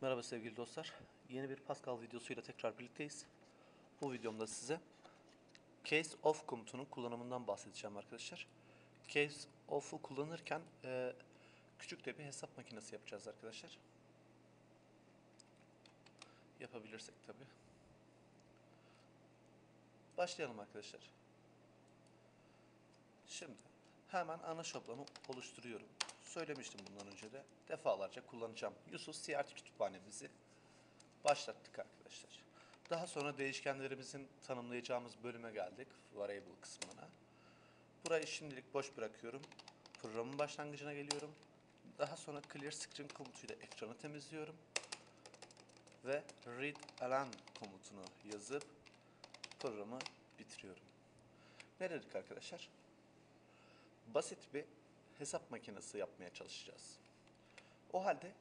Merhaba sevgili dostlar. Yeni bir Pascal videosuyla tekrar birlikteyiz. Bu videomda size case of komutunun kullanımından bahsedeceğim arkadaşlar. Case of'u kullanırken e, küçük de bir hesap makinesi yapacağız arkadaşlar. Yapabilirsek tabi. Başlayalım arkadaşlar. Şimdi hemen ana şablonu oluşturuyorum. Söylemiştim bundan önce de defalarca kullanacağım. Yusuf CRT kütüphanemizi başlattık arkadaşlar. Daha sonra değişkenlerimizin tanımlayacağımız bölüme geldik. Variable kısmına. Burayı şimdilik boş bırakıyorum. Programın başlangıcına geliyorum. Daha sonra clear screen komutuyla ekranı temizliyorum. Ve read alan komutunu yazıp programı bitiriyorum. Ne dedik arkadaşlar? Basit bir hesap makinesi yapmaya çalışacağız. O halde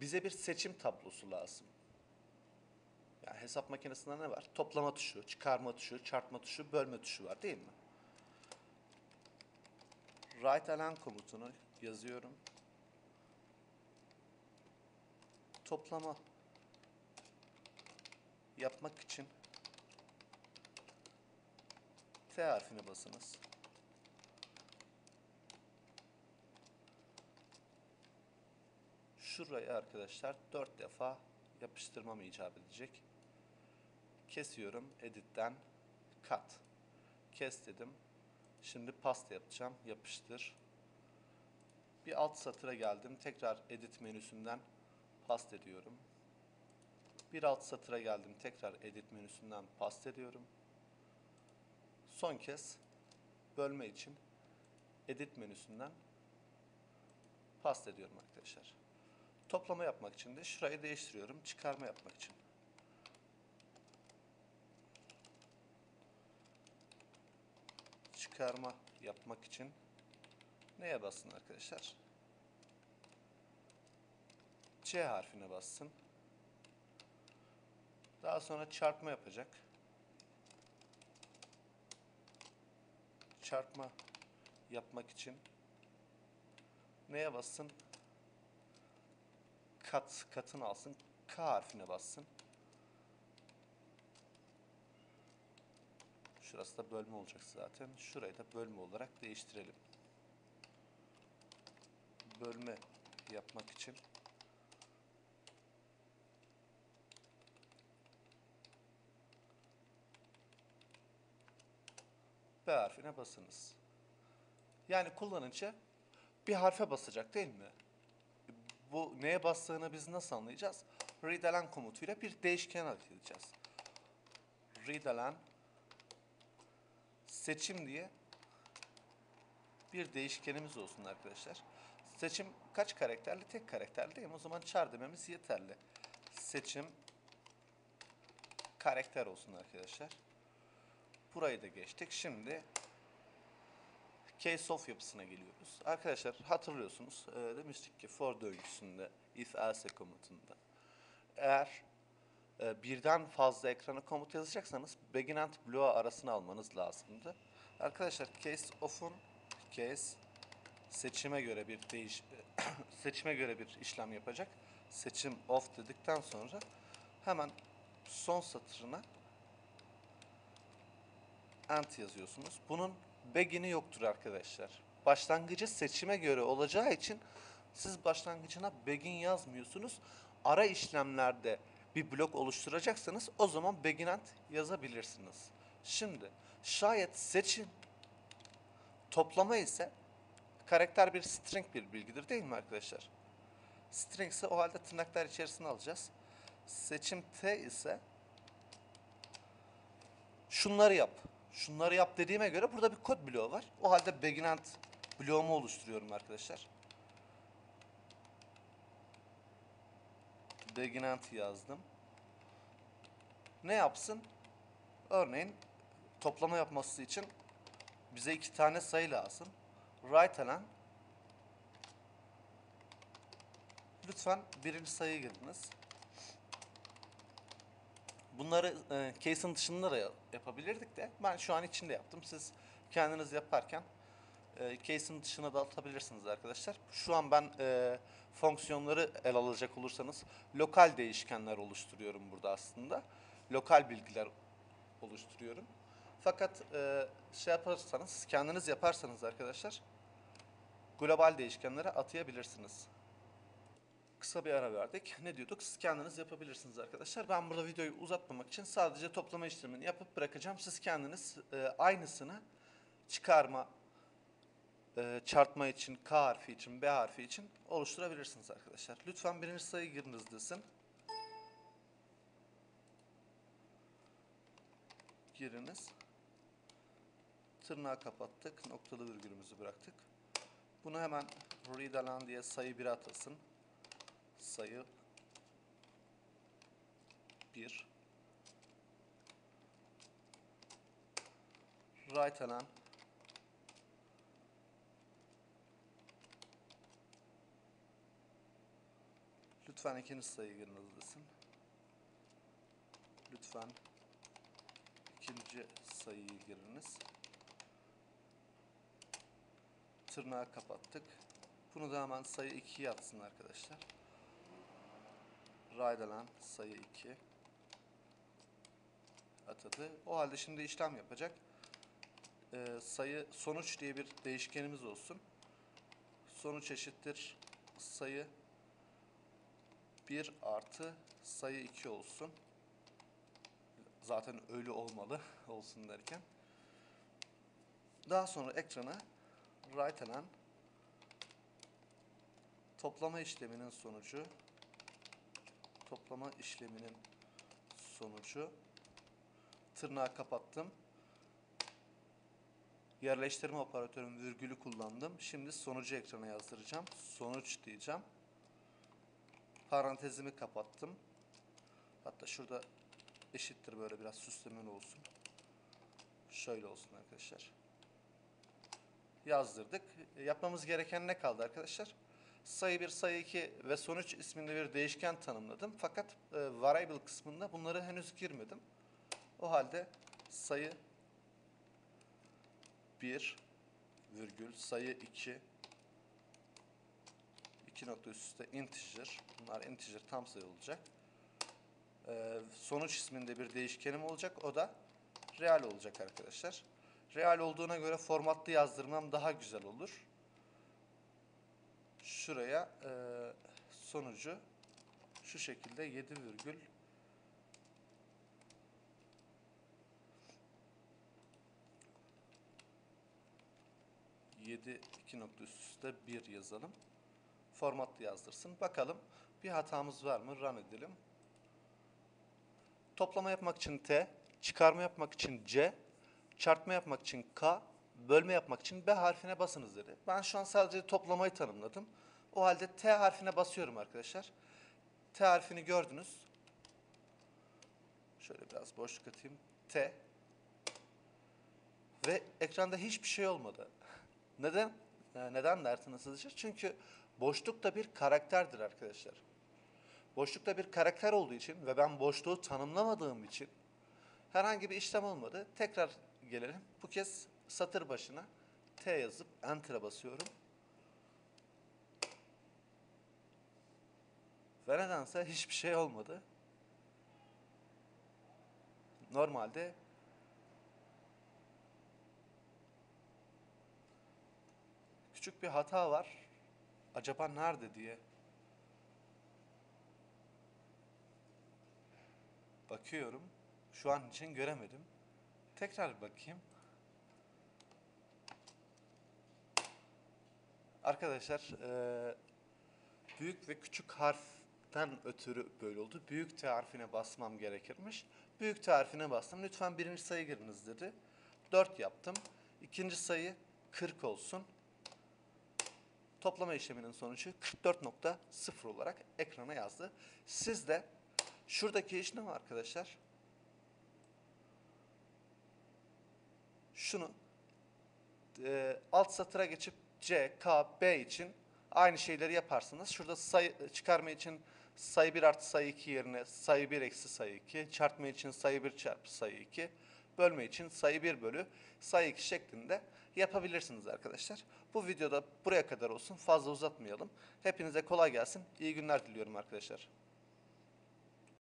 bize bir seçim tablosu lazım. Yani hesap makinesinde ne var? Toplama tuşu, çıkarma tuşu, çarpma tuşu, bölme tuşu var değil mi? Write alan komutunu yazıyorum. Toplama yapmak için T harfine basınız. Şurayı arkadaşlar dört defa yapıştırmam icap edecek. Kesiyorum. Edit'ten cut. Kes dedim. Şimdi pasta yapacağım. Yapıştır. Bir alt satıra geldim. Tekrar edit menüsünden past ediyorum. Bir alt satıra geldim. Tekrar edit menüsünden past ediyorum. Son kez bölme için edit menüsünden past ediyorum arkadaşlar. Toplama yapmak için de şurayı değiştiriyorum. Çıkarma yapmak için. Çıkarma yapmak için neye bassın arkadaşlar? C harfine bassın. Daha sonra çarpma yapacak. Çarpma yapmak için neye bassın? Kat katını alsın. K harfine bassın. Şurası da bölme olacak zaten. Şurayı da bölme olarak değiştirelim. Bölme yapmak için B harfine basınız. Yani kullanıcı bir harfe basacak değil mi? Bu neye bastığını biz nasıl anlayacağız? readalign komutuyla bir değişken edeceğiz. readalign seçim diye bir değişkenimiz olsun arkadaşlar. Seçim kaç karakterli? Tek karakterli değil mi? O zaman char dememiz yeterli. Seçim karakter olsun arkadaşlar. Burayı da geçtik. Şimdi case of yapısına geliyoruz. Arkadaşlar hatırlıyorsunuz e, demiştik ki for döngüsünde if else komutunda eğer e, birden fazla ekrana komut yazacaksanız begin and block arasını almanız lazımdı. Arkadaşlar case of'un case seçime göre bir değiş seçime göre bir işlem yapacak. Seçim off dedikten sonra hemen son satırına end yazıyorsunuz. Bunun begin'i yoktur arkadaşlar. Başlangıcı seçime göre olacağı için siz başlangıcına begin yazmıyorsunuz. Ara işlemlerde bir blok oluşturacaksanız o zaman begin and yazabilirsiniz. Şimdi şayet seçim toplama ise karakter bir string bir bilgidir değil mi arkadaşlar? String ise o halde tırnaklar içerisine alacağız. Seçim T ise şunları yap şunları yap dediğime göre burada bir kod bloğu var. O halde beginant bloğumu oluşturuyorum arkadaşlar. Beginant yazdım. Ne yapsın? Örneğin toplama yapması için bize iki tane sayı lazım. Write alan lütfen birinci sayı giriniz. Bunları e, case'in dışında da yapabilirdik de ben şu an içinde yaptım. Siz kendiniz yaparken e, case'in dışına da atabilirsiniz arkadaşlar. Şu an ben e, fonksiyonları el alacak olursanız lokal değişkenler oluşturuyorum burada aslında. Lokal bilgiler oluşturuyorum. Fakat e, şey yaparsanız, kendiniz yaparsanız arkadaşlar global değişkenlere atayabilirsiniz. Kısa bir ara verdik. Ne diyorduk? Siz kendiniz yapabilirsiniz arkadaşlar. Ben burada videoyu uzatmamak için sadece toplama işlemini yapıp bırakacağım. Siz kendiniz e, aynısını çıkarma, e, çarpma için, K harfi için, B harfi için oluşturabilirsiniz arkadaşlar. Lütfen birinci sayı giriniz desin. Giriniz. Tırnağı kapattık. Noktalı virgülümüzü bıraktık. Bunu hemen read alan diye sayı 1'e atasın. Sayı 1 Write alan Lütfen ikinci sayı giriniz desin. Lütfen ikinci sayıyı giriniz. Tırnağı kapattık. Bunu da hemen sayı 2'ye atsın arkadaşlar. Raydalan sayı 2 atadı. O halde şimdi işlem yapacak. Ee, sayı sonuç diye bir değişkenimiz olsun. Sonuç eşittir sayı 1 artı sayı 2 olsun. Zaten öyle olmalı olsun derken. Daha sonra ekrana write alan toplama işleminin sonucu toplama işleminin sonucu tırnağı kapattım. Yerleştirme operatörüm virgülü kullandım. Şimdi sonucu ekrana yazdıracağım. Sonuç diyeceğim. Parantezimi kapattım. Hatta şurada eşittir böyle biraz süslemen olsun. Şöyle olsun arkadaşlar. Yazdırdık. Yapmamız gereken ne kaldı arkadaşlar? Sayı 1, sayı 2 ve sonuç isminde bir değişken tanımladım. Fakat e, variable kısmında bunları henüz girmedim. O halde sayı 1 virgül sayı 2 2 nokta üst üste integer. Bunlar integer tam sayı olacak. Ee, sonuç isminde bir değişkenim olacak. O da real olacak arkadaşlar. Real olduğuna göre formatlı yazdırmam daha güzel olur. Şuraya e, sonucu şu şekilde 7 virgül yedi iki nokta üst üste bir yazalım. Formatlı yazdırsın. Bakalım bir hatamız var mı? Run edelim. Toplama yapmak için T, çıkarma yapmak için C, çarpma yapmak için K, bölme yapmak için B harfine basınız dedi. Ben şu an sadece toplamayı tanımladım. O halde T harfine basıyorum arkadaşlar. T harfini gördünüz. Şöyle biraz boşluk atayım. T. Ve ekranda hiçbir şey olmadı. Neden? Ee, Neden dersiniz sizce? Çünkü boşluk da bir karakterdir arkadaşlar. Boşlukta bir karakter olduğu için ve ben boşluğu tanımlamadığım için herhangi bir işlem olmadı. Tekrar gelelim. Bu kez satır başına T yazıp Enter'a basıyorum. Ve nedense hiçbir şey olmadı. Normalde küçük bir hata var. Acaba nerede diye bakıyorum. Şu an için göremedim. Tekrar bakayım. Arkadaşlar eee, büyük ve küçük harften ötürü böyle oldu. Büyük T harfine basmam gerekirmiş. Büyük T harfine bastım. Lütfen birinci sayı giriniz dedi. 4 yaptım. İkinci sayı 40 olsun. Toplama işleminin sonucu 44.0 olarak ekrana yazdı. Siz de şuradaki işlem arkadaşlar şunu e, alt satıra geçip C, K, B için aynı şeyleri yaparsınız. Şurada sayı çıkarma için sayı 1 artı sayı 2 yerine sayı 1 eksi sayı 2, çarpma için sayı 1 çarpı sayı 2, bölme için sayı 1 bölü sayı 2 şeklinde yapabilirsiniz arkadaşlar. Bu videoda buraya kadar olsun. Fazla uzatmayalım. Hepinize kolay gelsin. İyi günler diliyorum arkadaşlar.